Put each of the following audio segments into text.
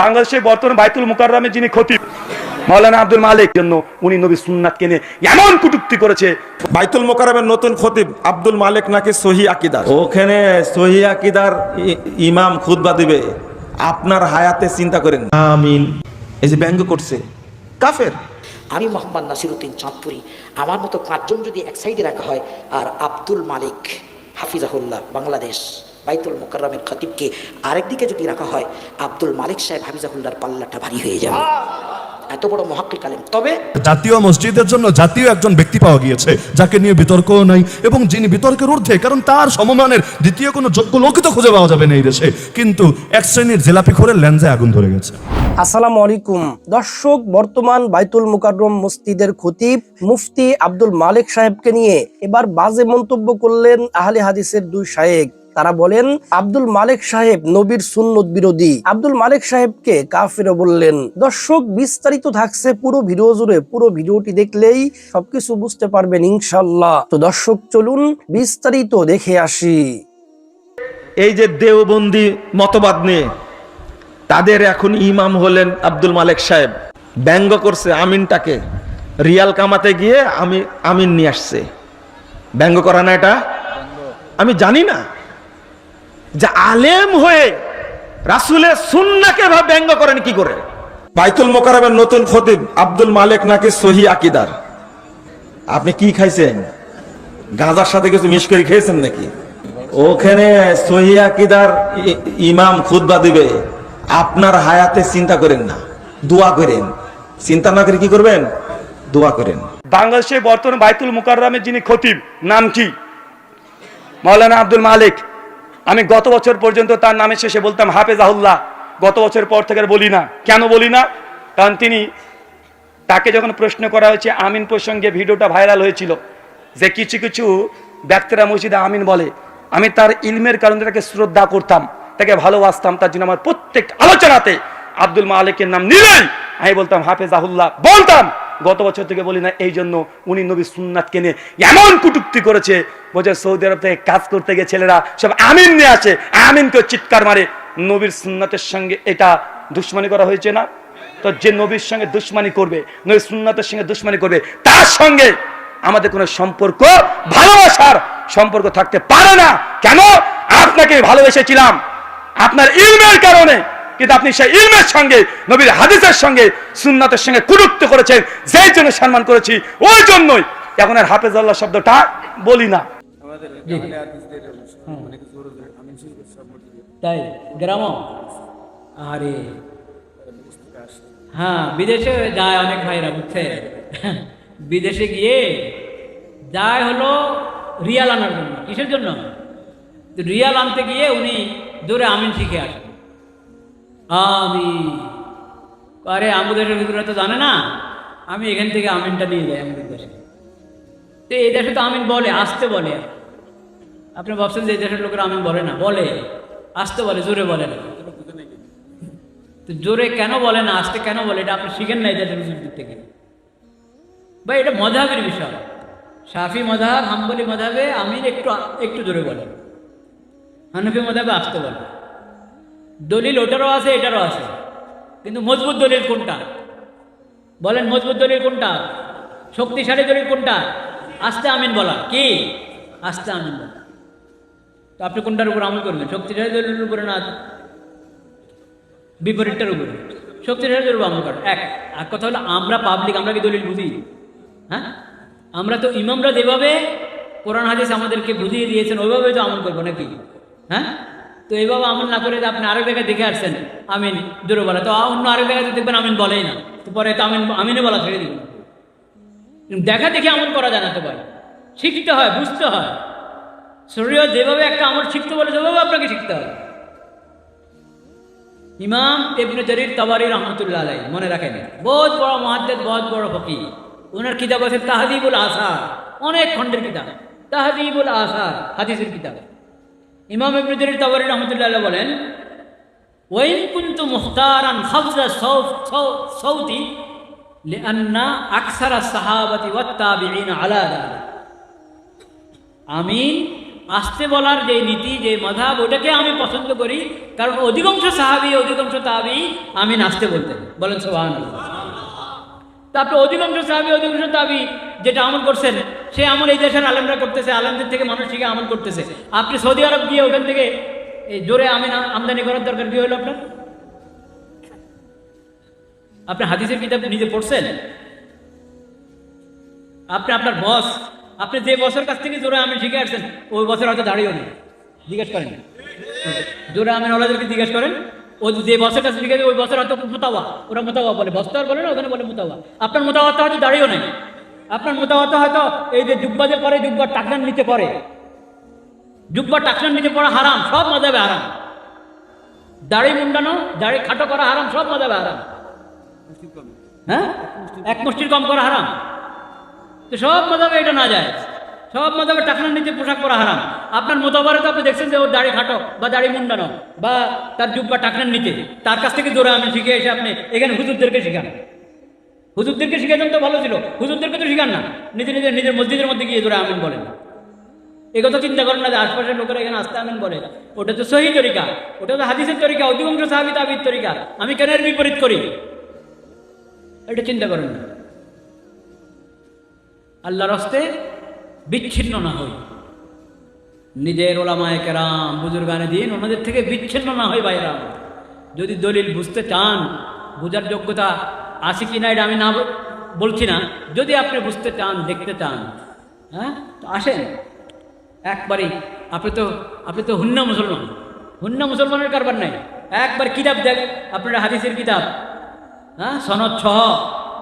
বাংলাদেশের বর্তমান বাইতুল মুকাররমে যিনি খতিব মাওলানা আব্দুল মালিক জন্য উনি নবী সুন্নাতকে নিয়ে এমন কটূক্তি করেছে। বাইতুল মোকারমের নতুন খতিব আব্দুল মালিক নাকি সহি আকিদার? ওখানে সহি আকিদার ইমাম খুতবা দিবে। আপনার হায়াতে চিন্তা করেন। আমিন। এই যে ব্যঙ্গ করছে কাফের? আমি মোহাম্মদ নাসিরুদ্দিন চাঁদপুরি। আমার মতো পাঁচজন যদি এক সাইডে রাখা হয় আর আব্দুল মালিক হাফিজাহুল্লাহ বাংলাদেশ। বাইতুল মোকাররমের খতিবকে আরেকদিকে যদি রাখা হয় আব্দুল মালিক সাহেব হাফিজাহুল্লাহর পাল্লাটা ভারী হয়ে যাবে। এত বড় মহাক্কিক আলেম তবে জাতীয় মসজিদের জন্য জাতীয় একজন ব্যক্তি পাওয়া গিয়েছে যাকে নিয়ে বিতর্কও নাই এবং যিনি বিতর্কের ঊর্ধ্বে কারণ তার সমমানের দ্বিতীয় কোনো যোগ্য লোকই তো খুঁজে পাওয়া যাবে না এই দেশে। কিন্তু এক শ্রেণির জেলাপি খোরের ল্যান্সে আগুন ধরে গেছে। আসসালামু আলাইকুম। দর্শক বর্তমান বাইতুল মুকাররম মসজিদের খতিব মুফতি আব্দুল মালিক সাহেবকে নিয়ে এবার বাজে মন্তব্য করলেন আহলে হাদিসের দুই শায়েক। তারা বলেন, আব্দুল মালিক সাহেব নবীর সুন্নত বিরোধী। আব্দুল মালিক সাহেবকে কাফিরও বললেন, দর্শক, বিস্তারিত থাকছে পুরো ভিডিও জুড়ে। পুরো ভিডিওটি দেখলেই সবকিছু বুঝতে পারবেন ইনশাল্লাহ তো দর্শক, চলুন বিস্তারিত দেখে আসি। এই যে দেওবন্দি মতবাদ নিয়ে তাদের এখন ইমাম হলেন আব্দুল মালিক সাহেব। ব্যঙ্গ করছে আমিনটাকে। রিয়াল কামাতে গিয়ে আমি আমিন নিয়ে আসছে। ব্যঙ্গ করা না এটা? আমি জানি না। যে আলেম হয়ে রাসুলের সুন্নাকে ভাবে ব্যঙ্গ করেন কি করে? বাইতুল মোকারমের নতুন খতিব আব্দুল মালিক নাকি সহি আকিদার? আপনি কি খাইছেন? গাঁজার সাথে কিছু মিশ করে খেয়েছেন নাকি? ওখানে সহি আকিদার ইমাম খুতবা দিবে। আপনার হায়াতে চিন্তা করেন না দোয়া করেন। চিন্তা না করে কি করবেন? দোয়া করেন। বাংলাদেশে বর্তমান বাইতুল মুকাররমে যিনি খতিব নাম কি? মাওলানা আব্দুল মালিক। আমি গত বছর পর্যন্ত তার নামের শেষে বলতাম হাফেজ আহুল্লাহ গত বছর পর থেকে বলি না। কেন বলি না? কারণ তিনি তাকে যখন প্রশ্ন করা হয়েছে, আমিন প্রসঙ্গে ভিডিওটা ভাইরাল হয়েছিল। যে কিছু কিছু ব্যক্তিরা মসজিদে আমিন বলে, আমি তার ইলমের কারণে তাকে শ্রদ্ধা করতাম, তাকে ভালোবাসতাম, তার জন্য আমার প্রত্যেক আলোচনাতে আব্দুল মালিকের নাম নিলেই আমি বলতাম হাফেজ আহুল্লাহ বলতাম। গত বছর থেকে বলি না, এই জন্য উনি নবী সুন্নাতকে নিয়ে এমন কটূক্তি করেছে, বোঝে সৌদি আরব থেকে কাজ করতে গিয়ে ছেলেরা সব আমিন নিয়ে আসে আমিনকে চিৎকার মারে। নবীর সুন্নাতের সঙ্গে এটা দুশ্মনী করা হয়েছে না? তো যে নবীর সঙ্গে দুশ্মনী করবে, নবীর সুন্নাতের সঙ্গে দুশ্মনী করবে, তার সঙ্গে আমাদের কোনো সম্পর্ক, ভালোবাসার সম্পর্ক থাকতে পারে না। কেন? আপনাকে ভালোবেসেছিলাম। আপনার ইলমের কারণে। কিন্তু আপনি সেই ইলমের সঙ্গে, নবীর হাদিসের সঙ্গে, সুন্নাতের সঙ্গে কুরুক্ত করেছেন, যেই জন্য সম্মান করেছি, ওই জন্যই। এখন আর হাফেজ আল্লাহ শব্দটা বলি না। তাই, গ্রাম? আরে। হ্যাঁ বিদেশে যায় অনেক ভাইরা, বুঝছে? বিদেশে গিয়ে যায় হলো রিয়াল আনার জন্য। কিসের জন্য? রিয়াল আনতে গিয়ে উনি দূরে আমিন শিখে আসেন। আমি আরে, আমাদের ভিতরে তো জানে না? আমি এখান থেকে আমিনটা নিয়ে যাই, আমাদের দেশে। তো এই দেশে তো আমিন বলে, আসতে বলে। আপনি ভাবছেন যে এই দেশের লোকেরা আমিন বলে না, বলে। আসতে বলে, জোরে বলে না। তো জোরে কেন বলে না, আসতে কেন বলে, এটা আপনি শিখেন না এই দেশের মুসলিমদের থেকে। বা এটা মজাবের বিষয়। সাফি মজাব, হাম্বলি মজাবে, আমিন একটু একটু জোরে বলে। হানফি মজাবে আসতে বলে। দলিল ওটারও আছে, এটারও আছে। কিন্তু মজবুত দলিল কোনটা? বলেন মজবুত দলিল কোনটা? শক্তিশালী দলিল কোনটা? আস্তে আমিন বলা। কি? আস্তে আমিন বলা। তো আপনি কোনটার উপর আমল করবেন? শক্তিশালী দলিলের উপরে না বিপরীতটার উপরে? শক্তিশালী দলিল আমল করেন। এক, আর কথা হলো আমরা পাবলিক আমরা কি দলিল বুঝি? হ্যাঁ? আমরা তো ইমামরা যেভাবে কোরআন, হাদিস আমাদেরকে বুঝিয়ে দিয়েছেন, ওইভাবে তো আমল করব নাকি? হ্যাঁ? তো এইভাবে আমল না করে আপনি আরেক জায়গায় দেখে আসছেন। আমিন। জোরে বলা তো অন্য আরেক জায়গায় দেখবেন আমিন বলেই না। তো পরে তো আমিন আমিনে বলা ছেড়ে দিবেন। দেখা দেখে আমল করা জানাতে পারে শিখতে হয়, বুঝতে হয়। শরীর যেভাবে একটা আমল শিখতে বলে, সেভাবে আপনাকে শিখতে হবে ইমাম ইবনে জরির তাবারি রহমতুল্লাহ আলাই মনে রাখেন। বহুত বড় মহাদ্দেদ বহুত বড় ফকি ওনার কিতাব আছে তাহাদিবুল আসার। অনেক খণ্ডের কিতাব। তাহাদিবুল আসার, হাদিসের কিতাব। ইমাম ইবনুদ্দিন তাবারি রহমতুল্লাহ বলেন, ওয়াইন কুন্তু মুখতারান খাবজা সৌতি লিআন্না আকসারা সাহাবাতি ওয়াত্তাবিঈন আলা আমি আসতে বলার যে নীতি, যে মাধাব ওটাকে আমি পছন্দ করি, কারণ অধিকাংশ সাহাবি, অধিকাংশ তাবি আমি নাচতে বলতেন। বলেন সোহান তারপরে অধিকাংশ সাহাবি অধিকাংশ তাবি, যেটা আমল করছেন, সে আমল এই দেশের আলেমরা করতেছে আলেমদের থেকে মানুষ শিখে আমল করতেছে। আপনি সৌদি আরব গিয়ে ওখান থেকে এই জোরে আমি আমদানি করার দরকার কি হলো আপনার? আপনি হাদিসের কিতাব নিজে পড়ছেন? আপনি আপনার বস, আপনি যে বছর কাছ থেকে জোরে আমি শিখে আসছেন, ওই বছর হয়তো দাঁড়িয়েও নেই। জিজ্ঞেস করেন। জোরে আমি ওনাদেরকে জিজ্ঞেস করেন। ও যে বছর কাছে শিখে ওই বছর হয়তো মোতাবা ওরা মোতাবা বলে। বস্তার বলে না, ওখানে বলে মোতাবা আপনার মোতাবাতে হয়তো দাঁড়িয়েও নেই। আপনার মোতাবাতে হয়তো এই যে জুব্বা যে পরে, জুব্বা টাকনার নিচে পড়ে জুব্বা টাকনার নিচে পড়া হারাম, সব মজাবে হারাম। দাড়ি মুন্ডানো, দাড়ি খাটো করা হারাম, সব মজাবে হারাম। হ্যাঁ? এক মুষ্টির কম করা হারাম। তো সব মজাবে এটা না যায়। সব মজাবে টাকনার নিচে পোশাক পরা হারাম। আপনার মোতাবারে তো আপনি দেখছেন যে ওর দাড়ি খাটো বা দাড়ি মুন্ডানো বা তার জুব্বা টাকনার নিচে। তার কাছ থেকে জোরে আমি শিখে এসে আপনি এখানে হুজুরদেরকে শেখান। হুজুরদেরকে শিখেছেন তো ভালো ছিল। হুজুরদেরকে তো শিখান না। নিজে নিজের নিজের মসজিদের মধ্যে গিয়ে জোরে আমিন বলেন। এ কথা চিন্তা করেন না যে আশপাশের লোকেরা এখানে আসতে আমিন বলে। ওটা তো সহি তরিকা। ওটা তো হাদিসের তরিকা, অধিকাংশ সাহাবি তাবির তরিকা। আমি কেন এর বিপরীত করি? এটা চিন্তা করেন না। আল্লাহর হস্তে বিচ্ছিন্ন না হই। নিজের ওলামায় কেরাম, বুজুর্গানে দিন, ওনাদের থেকে বিচ্ছিন্ন না হই বাইরা যদি দলিল বুঝতে চান, বোঝার যোগ্যতা আছে কি না, এটা আমি না বলছি না। যদি আপনি বুঝতে চান, দেখতে চান হ্যাঁ তো আসেন। একবারই, আপনি তো আপনি তো হুন্না মুসলমান। হুন্না মুসলমানের কারবার নাই। একবার কিতাব দেখ, আপনারা হাদিসের কিতাব। হ্যাঁ সনদ ছহ।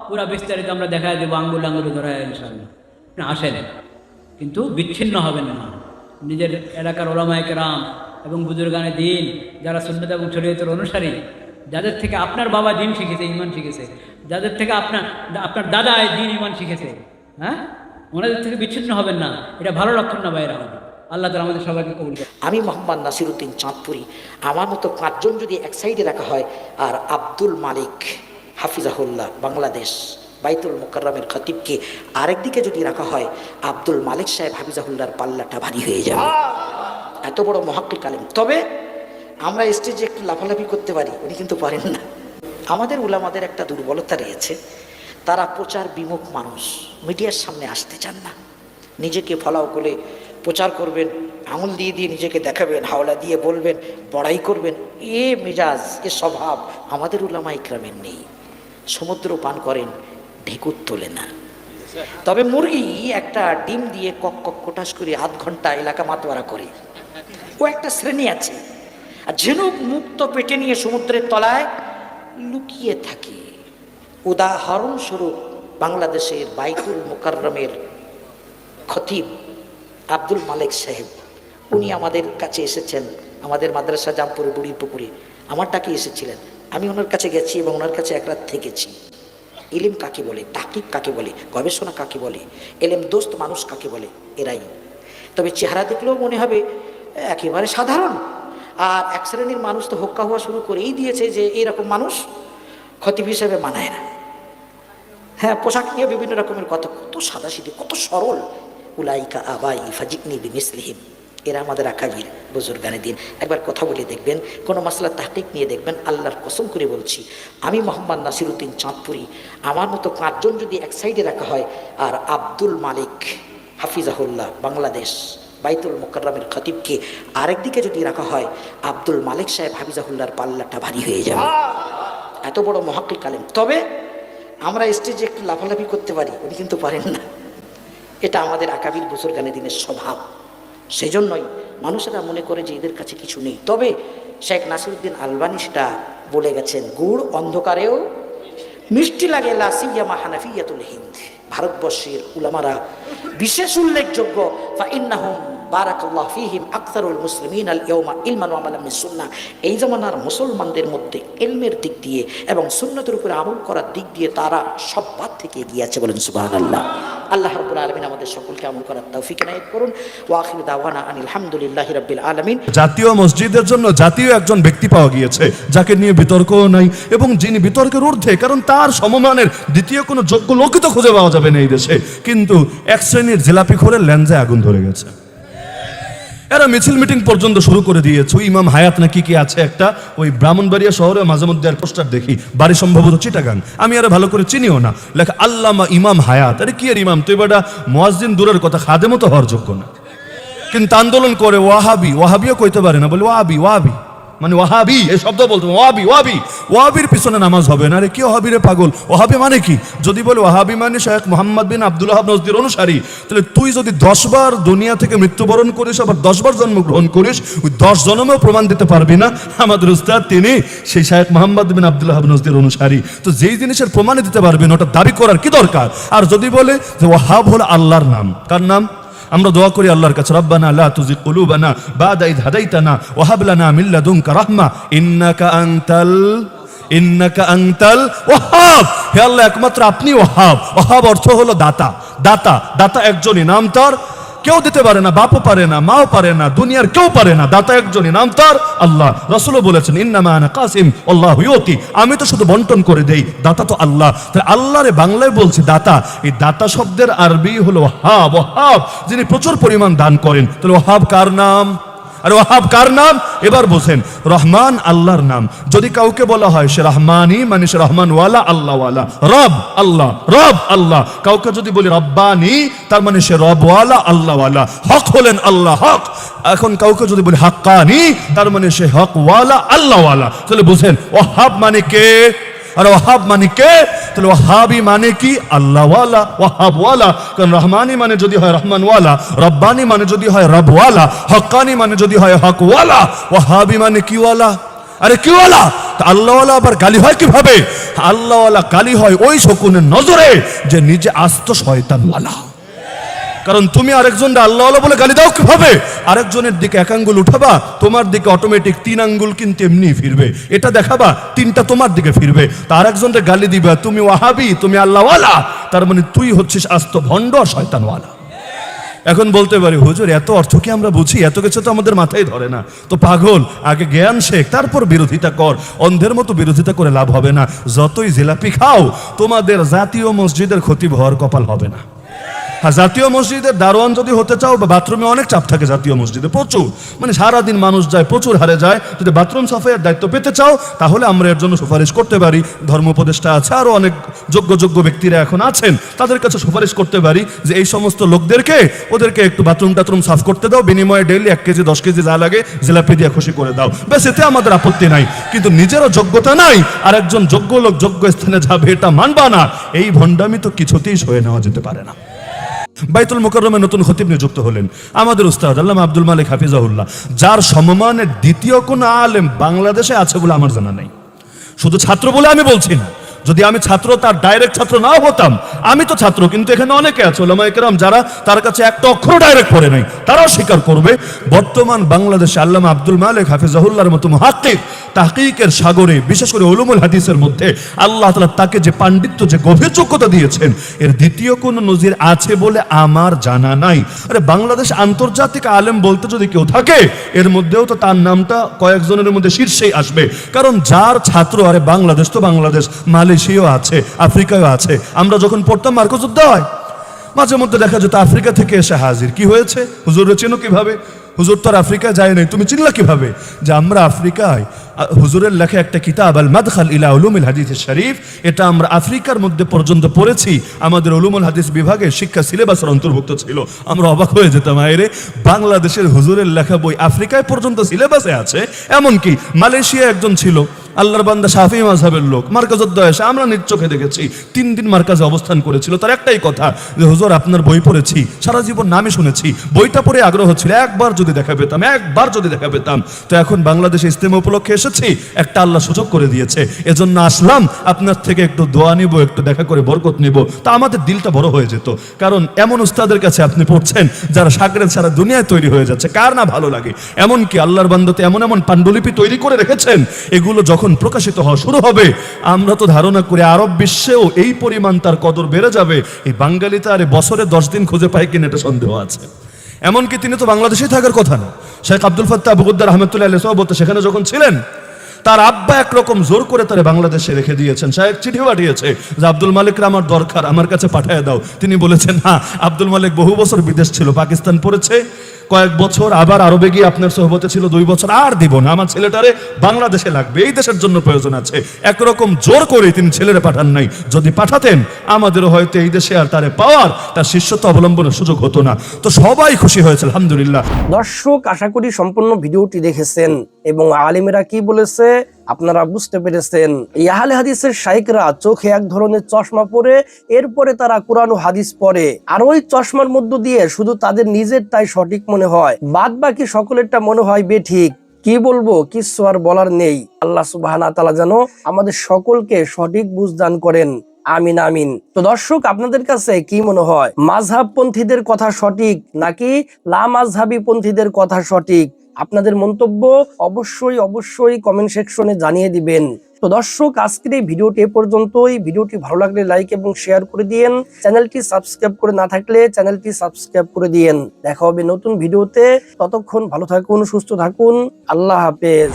পুরা বিস্তারিত আমরা দেখায় দেবো, আঙ্গুল আঙ্গুলে ধরায় ইনশাল্লাহ আসেন। কিন্তু বিচ্ছিন্ন হবেন না। নিজের এলাকার ওলামায় রাম এবং বুজুর্গানে দিন, যারা সুন্নত এবং শরীয়তের অনুসারী, যাদের থেকে আপনার বাবা দিন শিখেছে, ইমান শিখেছে, যাদের থেকে আপনার আপনার দাদা দিন ইমান শিখেছে হ্যাঁ? ওনাদের থেকে বিচ্ছিন্ন হবেন না। এটা ভালো লক্ষণ না বাইরে আমাদের। আল্লাহ তালা আমাদের সবাইকে কবুল করে আমি মোহাম্মদ নাসিরুদ্দিন চাঁদপুরি। আমার মতো পাঁচজন যদি এক সাইডে রাখা হয়, আর আব্দুল মালিক হাফিজাহুল্লাহ, বাংলাদেশ। বাইতুল মোকাররমের খতিবকে আরেকদিকে যদি রাখা হয়, আব্দুল মালিক সাহেব হাফিজাহুল্লাহর পাল্লাটা ভারী হয়ে যাবে। এত বড় মহাক্কিক আলেম তবে আমরা স্টেজে একটু লাফালাফি করতে পারি, উনি কিন্তু পারেন না। আমাদের উলামাদের একটা দুর্বলতা রয়েছে, তারা প্রচার বিমুখ মানুষ, মিডিয়ার সামনে আসতে চান না। নিজেকে ফলাও করে প্রচার করবেন, আঙুল দিয়ে দিয়ে নিজেকে দেখাবেন, হাওলা দিয়ে বলবেন, বড়াই করবেন, এ মেজাজ, এ স্বভাব আমাদের উলামা ইকরামের নেই। সমুদ্র পান করেন ঢেকুর তোলে না। তবে মুরগি একটা ডিম দিয়ে কক কক কোটাস করে আধ ঘণ্টা এলাকা মাতোয়ারা করে। ও একটা শ্রেণি আছে। আর ঝিনুক মুক্ত পেটে নিয়ে সমুদ্রের তলায় লুকিয়ে থাকে। উদাহরণস্বরূপ বাংলাদেশের বাইকুল মোকাররমের খতিব আব্দুল মালিক সাহেব। উনি আমাদের কাছে এসেছেন, আমাদের মাদ্রাসা জামপুরে বুড়ির পুকুরে। আমার ডাকে এসেছিলেন। আমি ওনার কাছে গেছি এবং ওনার কাছে এক রাত থেকেছি। ইলিম কাকে বলে তাকিব কাকে বলে, গবেষণা কাকে বলে, এলেম দোস্ত মানুষ কাকে বলে, এরাই। তবে চেহারা দেখলেও মনে হবে একেবারে সাধারণ। আর এক শ্রেণির মানুষ তো হোক্কা হওয়া শুরু করেই দিয়েছে যে এইরকম মানুষ খতিব হিসেবে মানায় না। হ্যাঁ পোশাক নিয়ে বিভিন্ন রকমের কথা, কত সাদাসিধে, কত সরল। উলাইকা আবাই ফাজিকনি বিমিসলিহিম। এরা আমাদের আকাবির বুজুর্গানে দিন। একবার কথা বলে দেখবেন কোনো মাসলা তাহটিক নিয়ে দেখবেন আল্লাহর কসম করে বলছি আমি মোহাম্মদ নাসিরুদ্দিন চাঁদপুরি আমার মতো পাঁচজন যদি এক সাইডে রাখা হয় আর আব্দুল মালিক হাফিজাহুল্লাহ বাংলাদেশ বাইতুল মোকাররমের খতিবকে আরেকদিকে যদি রাখা হয় আব্দুল মালিক সাহেব হাফিজাহুল্লাহর পাল্লাটা ভারী হয়ে যাবে। এত বড় মহাক্কিক আলেম তবে আমরা স্টেজে একটু লাফালাফি করতে পারি উনি কিন্তু পারেন না। এটা আমাদের আকাবির বছর গানে দিনের স্বভাব। সেই জন্যই মানুষেরা মনে করে যে এদের কাছে কিছু নেই। তবে শেখ নাসিরুদ্দিন আলবানি সেটা বলে গেছেন, গুড় অন্ধকারেও মিষ্টি লাগে লাসিয়ামা হানাফিয়াতুল হিন্দ। ভারতবর্ষের উলামারা বিশেষ উল্লেখযোগ্য, ফা ইন্নাহুম বারাকাল্লাহ ফিহিম আকসারুল মুসলিমিন আল ইয়মা ইলমান ওয়া আমালাম সুন্নাহ এই জামানার মুসলমানদের মধ্যে ইলমের দিক দিয়ে এবং সুন্নতের উপরে আমল করার দিক দিয়ে তারা সব বাদ থেকে এগিয়ে আছে বলেন সুবহানাল্লাহ। আল্লাহ রাব্বুল আলামিন আমাদের সকলকে আমল করার তৌফিক এনায়েত করুন। ওয়া আখিরু দাওয়ানা আনিল হামদুলিল্লাহি রাব্বিল আলামিন। জাতীয় মসজিদের জন্য জাতীয় একজন ব্যক্তি পাওয়া গিয়েছে, যাকে নিয়ে বিতর্কও নাই এবং যিনি বিতর্কের ঊর্ধ্বে, কারণ তার সমমানের দ্বিতীয় কোনো যোগ্য লোকই তো খুঁজে পাওয়া যাবে না এই দেশে। কিন্তু এক শ্রেণির জেলাপি খোরের ল্যান্সে আগুন ধরে গেছে। এরা মিছিল মিটিং পর্যন্ত শুরু করে দিয়েছে। ইমাম হায়াত না কি কি আছে একটা? ওই ব্রাহ্মণবাড়িয়া শহরে মাঝে মধ্যে আর পোস্টার দেখি। বাড়ি সম্ভবত চিটাগাং। আমি আর ভালো করে চিনিও না। লেখা, আল্লামা ইমাম হায়াত। আরে কি আর ইমাম? তুই বেটা মোয়াজদিন দূরের কথা খাদে মতো হওয়ার যোগ্য না। কিন্তু আন্দোলন করে ওয়াহাবি। ওয়াহাবিও কইতে পারে না। বলে ওয়াহাবি ওয়াহাবি। মানে ওয়াহাবি এই শব্দ বলতো ওয়াহাবি ওয়াহাবি। ওয়াহাবির পিছনে নামাজ হবে না আরে কি ওয়াহাবি রে পাগল? ওহাবি মানে কি? যদি বলে ওয়াহাবি মানে Sheikh Mohammad bin Abdul Wahhab নজদির অনুসারী, তাহলে তুই যদি দশবার দুনিয়া থেকে মৃত্যুবরণ করিস, আবার দশবার জন্মগ্রহণ করিস, ওই দশ জন্মেও প্রমাণ দিতে পারবি না। আমাদের উস্তাদ, তিনি সেই Sheikh Mohammad bin Abdul Wahhab নজদির অনুসারী। তো যেই জিনিসের প্রমাণে দিতে পারবেন ওটা দাবি করার কি দরকার? আর যদি বলে যে ওয়াহাব হলো আল্লাহর নাম, কার নাম? আমরা দোয়া করি আল্লাহর কাছে, রব্বানা লা তুযিগ কুলুবানা বাদা ইদ হাদাইতানা ওয়া হাব লানা মিন লাদুনকা রাহমা। ইন্নাকা আনতাল ইন্নাকা আনতাল ওয়াহাব। হে আল্লাহ, একমাত্র আপনি ওয়াহাব। ওয়াহাব অর্থ হলো দাতা। দাতা দাতা একজনই, নাম তার কেউ দিতে পারে না, বাপও পারে না, মাও পারে না, দুনিয়ার কেউ পারে না। দাতা একজনই, নাম তার আল্লাহ। রসুলও বলেছেন ইন্নামায়না কাসিম, আল্লাহ ইউতি। আমি তো শুধু বন্টন করে দেই, দাতা তো আল্লাহ। তাহলে আল্লাহরে বাংলায় বলছি দাতা। এই দাতা শব্দের আরবি হলো হাব হাব যিনি প্রচুর পরিমাণ দান করেন। তাহলে হাব কার নাম? আর ওয়াহাব কার নাম? এবার বোঝেন, রহমান আল্লাহর নাম। যদি কাউকে বলা হয়, সে রহমানই মানে সে রহমান ওয়ালা আল্লাহ রব আল্লাহ রব, আল্লাহ। কাউকে যদি বলি রব্বানি, তার মানে সে রব ওয়ালা আল্লাহ হক হলেন আল্লাহ হক। এখন কাউকে যদি বলি হাক্কানি, তার মানে সে হক ওয়ালা আল্লাহ ওয়ালা তাহলে বুঝেন, ওয়াহাব মানে কে? আর ওয়াহাব মানে কে? তাহলে ওয়াহাবি মানে কি? আল্লাহওয়ালা, ওয়াহাবওয়ালা। কারণ রহমানি মানে যদি হয় রহমানওয়ালা, রব্বানি মানে যদি হয় রবওয়ালা, হকানি মানে যদি হয় হকওয়ালা, ওয়াহাবি মানে কিওয়ালা। আরে কিওয়ালা! আল্লাহওয়ালা আবার গালি হয় কীভাবে? আল্লাহওয়ালা গালি হয় ওই শকুনের নজরে যে নিজে আস্ত শয়তানওয়ালা। কারণ তুমি আরেকজন আল্লাহ আল্লাহ বলে গালি দাও কীভাবে? আরেকজনের দিকে এক আঙ্গুল উঠাবা, তোমার দিকে অটোমেটিক তিন আঙ্গুল কিন্তু এমনি ফিরবে। এটা দেখাবা, তিনটা তোমার দিকে ফিরবে। তার একজনকে গালি দিবা, তুমি ওয়াহাবি, তুমি আল্লাহওয়ালা। তার মানে তুই হচ্ছিস আস্ত ভণ্ড, শয়তানওয়ালা। এখন বলতে পারি, হুজুর, এত অর্থ কি আমরা বুঝি? এত কিছু তো আমাদের মাথায় ধরে না। তো পাগল, আগে জ্ঞান শেখ, তারপর বিরোধিতা কর। অন্ধের মতো বিরোধিতা করে লাভ হবে না। যতই জিলাপি খাও, তোমাদের জাতীয় মসজিদের ক্ষতি হওয়ার কপাল হবে না। হ্যাঁ জাতীয় মসজিদের দারোয়ান যদি হতে চাও, বা বাথরুমে অনেক চাপ থাকে জাতীয় মসজিদে, প্রচুর। মানে সারাদিন মানুষ যায়, প্রচুর হারে যায়। যদি বাথরুম সাফাইয়ের দায়িত্ব পেতে চাও, তাহলে আমরা এর জন্য সুপারিশ করতে পারি। ধর্ম উপদেষ্টা আছে আরও অনেক যোগ্য যোগ্য ব্যক্তিরা এখন আছেন, তাদের কাছে সুপারিশ করতে পারি যে এই সমস্ত লোকদেরকে, ওদেরকে একটু বাথরুম টাথরুম সাফ করতে দাও। বিনিময়ে ডেইলি এক কেজি, দশ কেজি যা লাগে, জিলাপি দিয়ে খুশি করে দাও। ব্যাস, এতে আমাদের আপত্তি নাই। কিন্তু নিজেরও যোগ্যতা নাই, আর একজন যোগ্য লোক যোগ্য স্থানে যাবে, এটা মানবা না। এই ভণ্ডামি তো কিছুতেই সয়ে নেওয়া যেতে পারে না। বাইতুল মোকরমে নতুন খতিব নিযুক্ত হলেন। আমাদের উস্তাদ আল্লাহ আব্দুল মালিক হাফিজাহুল্লাহ, যার সমমানের দ্বিতীয় কোন আলেম বাংলাদেশে আছে বলে আমার জানা নাই। শুধু ছাত্র বলে আমি বলছি না যদি আমি ছাত্র, তার ডাইরেক্ট ছাত্র নাও হতাম। আমি তো ছাত্র, কিন্তু এখানে অনেকে আছে, ওলামায়ে কেরাম, যারা তার কাছে একটা অক্ষর ডাইরেক্ট পড়ে নাই। তারাও স্বীকার করবে, বর্তমান বাংলাদেশে আল্লামা আব্দুল মালিক হাফিজাহুল্লাহর মতো মহাক্কিক তাহকিকের সাগরে, বিশেষ করে উলুমুল হাদিসের মধ্যে, আল্লাহ তাআলা তাকে যে পাণ্ডিত্য, যে গভীর যোগ্যতা দিয়েছেন, এর দ্বিতীয় কোন নজির আছে বলে আমার জানা নাই। আরে বাংলাদেশ আন্তর্জাতিক আলেম বলতে যদি কেউ থাকে, এর মধ্যেও তো তার নামটা কয়েকজনের মধ্যে শীর্ষেই আসবে। কারণ যার ছাত্র, আরে বাংলাদেশ তো বাংলাদেশ মালয়েশিয়াও আছে আফ্রিকাও আছে। আমরা যখন পড়তাম মার্কযুদ্ধ হয় মাঝে মধ্যে দেখা যেত আফ্রিকা থেকে এসে হাজির। কি হয়েছে? হুজুর চেনো কীভাবে? হুজুর তো আর আফ্রিকা যায় নাই, তুমি চিনলা কীভাবে? যে আমরা আফ্রিকায় হুজুরের লেখা একটা কিতাব আল মাদখাল ইলা উলুমিল হাদিস শরীফ, এটা আমরা আফ্রিকার মধ্যে পর্যন্ত পড়েছি। আমাদের উলুমুল হাদিস বিভাগে শিক্ষা সিলেবাসের অন্তর্ভুক্ত ছিল। আমরা অবাক হয়ে যেতাম, আয়রে, বাংলাদেশের হুজুরের লেখা বই আফ্রিকায় পর্যন্ত সিলেবাসে আছে? এমনকি মালয়েশিয়া একজন ছিল। আল্লাহর বান্দা শাফি মাযহাবের লোক মার্কাজুদ্দ এসে আমরা নিজ চোখে দেখেছি, তিন দিন মার্কাজে অবস্থান করেছিল। তার একটাই কথা, যে, হুজুর, আপনার বই পড়েছি, সারা জীবন নামে শুনেছি, বইটা পড়ে আগ্রহ ছিল, একবার যদি দেখা পেতাম, একবার যদি দেখা পেতাম, তো এখন বাংলাদেশে ইস্তেমা উপলক্ষে এসেছি, একটা আল্লাহ সুযোগ করে দিয়েছে, এজন্য আসলাম, আপনার থেকে একটু দোয়া নিব, একটু দেখা করে বরকত নিব। তা আমাদের দিলটা বড় হয়ে যেত, কারণ এমন উস্তাদের কাছে আপনি পড়ছেন, যারা সাগরের সারা দুনিয়ায় তৈরি হয়ে যাচ্ছে, কার না ভালো লাগে? এমনকি আল্লাহর বান্দতে এমন এমন পাণ্ডুলিপি তৈরি করে রেখেছেন, এগুলো যখন প্রকাশিত হওয়া শুরু হবে, আমরা তো ধারণা করি আরব বিশ্বেও এই পরিমাণ তার কদর বেড়ে যাবে। এই বাঙালি তার বছরে দশ দিন খুঁজে পায় কিনা এটা সন্দেহ আছে। এমনকি তিনি তো বাংলাদেশেই থাকার কথা না। শেখ আব্দুল ফত্তাহ বগুদ্দার আহমেদুল্লাহ আলী সহবত সেখানে যখন ছিলেন, তার আব্বা একরকম জোর করে তারে বাংলাদেশে রেখে দিয়েছেন। সাহেব চিঠি পাঠিয়েছে যে, আব্দুল মালিকরা আমার দরকার, আমার কাছে পাঠিয়ে দাও। তিনি বলেছেন হ্যাঁ আব্দুল মালিক বহু বছর বিদেশ ছিল, পাকিস্তান পড়েছে। কয়েক বছর আবার আরবে গিয়ে আপনার সহবতে ছিল দুই বছর। আর দিব না, আমার ছেলেটারে বাংলাদেশে লাগবে, এই দেশের জন্য প্রয়োজন আছে। একরকম জোর করে তিনি ছেলেরা পাঠান নাই। যদি পাঠাতেন আমাদের হয়তো এই দেশে আর তারে পাওয়ার, তার শিষ্যত্ব অবলম্বনের সুযোগ হতো না। তো সবাই খুশি হয়েছে, আলহামদুলিল্লাহ। দর্শক, আশা করি সম্পূর্ণ ভিডিওটি দেখেছেন এবং আলিমেরা কি বলেছে? আপনারা বুঝতে পেরেছেন, এই আহলে হাদিসের শাইকরা চোখে এক ধরনের চশমা পরে, এরপরে তারা কোরআন হাদিস পরে আর ওই চশমার মধ্য দিয়ে শুধু তাদের নিজেরটাই সঠিক মনে হয়। বাদ বাকি সকলেরটা মনে হয় বেঠিক। কি বলব কিছু আর বলার নেই। আল্লাহ সুবাহ তালা যেন আমাদের সকলকে সঠিক বুঝ দান করেন। আমিন আমিন। তো দর্শক, আপনাদের কাছে কি মনে হয়? মাঝহাব পন্থীদের কথা সঠিক নাকি লা মাঝহাবি পন্থীদের কথা সঠিক? আপনাদের মন্তব্য অবশ্যই অবশ্যই কমেন্ট সেকশনে জানিয়ে দিবেন। তো দর্শক, আজকের এই ভিডিওটি এ পর্যন্তই। ভিডিওটি ভালো লাগলে লাইক এবং শেয়ার করে দিয়েন। চ্যানেলটি সাবস্ক্রাইব করে না থাকলে চ্যানেলটি সাবস্ক্রাইব করে দিয়েন। দেখা হবে নতুন ভিডিওতে। ততক্ষণ ভালো থাকুন, সুস্থ থাকুন। আল্লাহ হাফেজ।